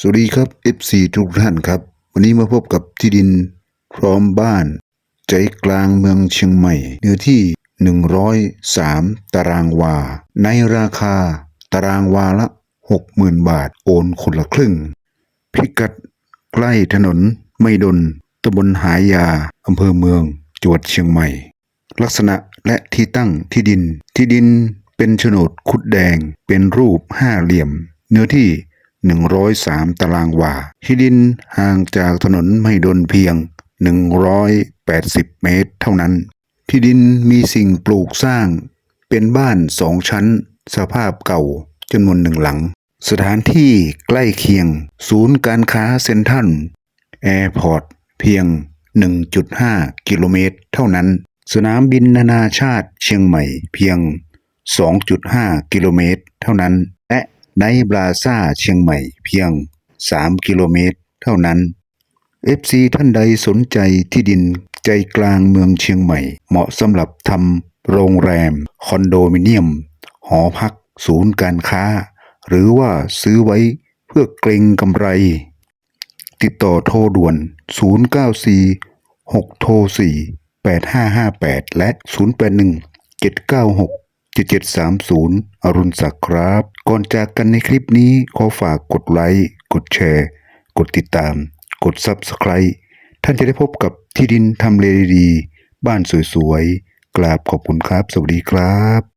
สวัสดีครับ FC ทุกท่านครับ วันนี้มาพบกับที่ดินพร้อมบ้าน ใจกลางเมืองเชียงใหม่ เนื้อที่ 103 ตารางวา ในราคา ตารางวาละ 60,000 บาท โอนคนละครึ่ง พิกัดใกล้ถนนไม่ดนตำบลหายาอำเภอเมืองจังหวัดเชียงใหม่ ลักษณะและที่ตั้งที่ดินที่ดินเป็นโฉนดคุดแดงเป็นรูปห้าเหลี่ยม เนื้อที่ 103 ตารางวา ที่ดินห่างจากถนนไม่ดนเพียง 180 เมตรเท่านั้น ที่ดินมีสิ่งปลูกสร้าง เป็นบ้านสองชั้น สภาพเก่าจำนวนหนึ่งหลัง สถานที่ใกล้เคียง ศูนย์การค้าเซ็นทรัลแอร์พอร์ตเพียง 1.5 กิโลเมตรเท่านั้น สนามบินนานาชาติเชียงใหม่เพียง 2.5 กิโลเมตรเท่านั้น และไนบราซาเชียงใหม่เพียง 3 กิโลเมตร เท่านั้น FC ท่านใดสนใจที่ดินใจกลางเมืองเชียงใหม่ เหมาะสำหรับทำโรงแรม คอนโดมิเนียม หอพัก ศูนย์การค้า หรือว่าซื้อไว้เพื่อเกรงกำไร ติดต่อโทรด่วน 094 6โทร4 8558 และ 081 796 7730 อรุณศักดิ์ครับ ก่อนจากกันในคลิปนี้ขอฝากกดไลค์ กดแชร์ กดติดตาม กด Subscribe ท่านจะได้พบกับที่ดินทำเลดีๆบ้านสวยๆ กราบขอบคุณครับ สวัสดีครับ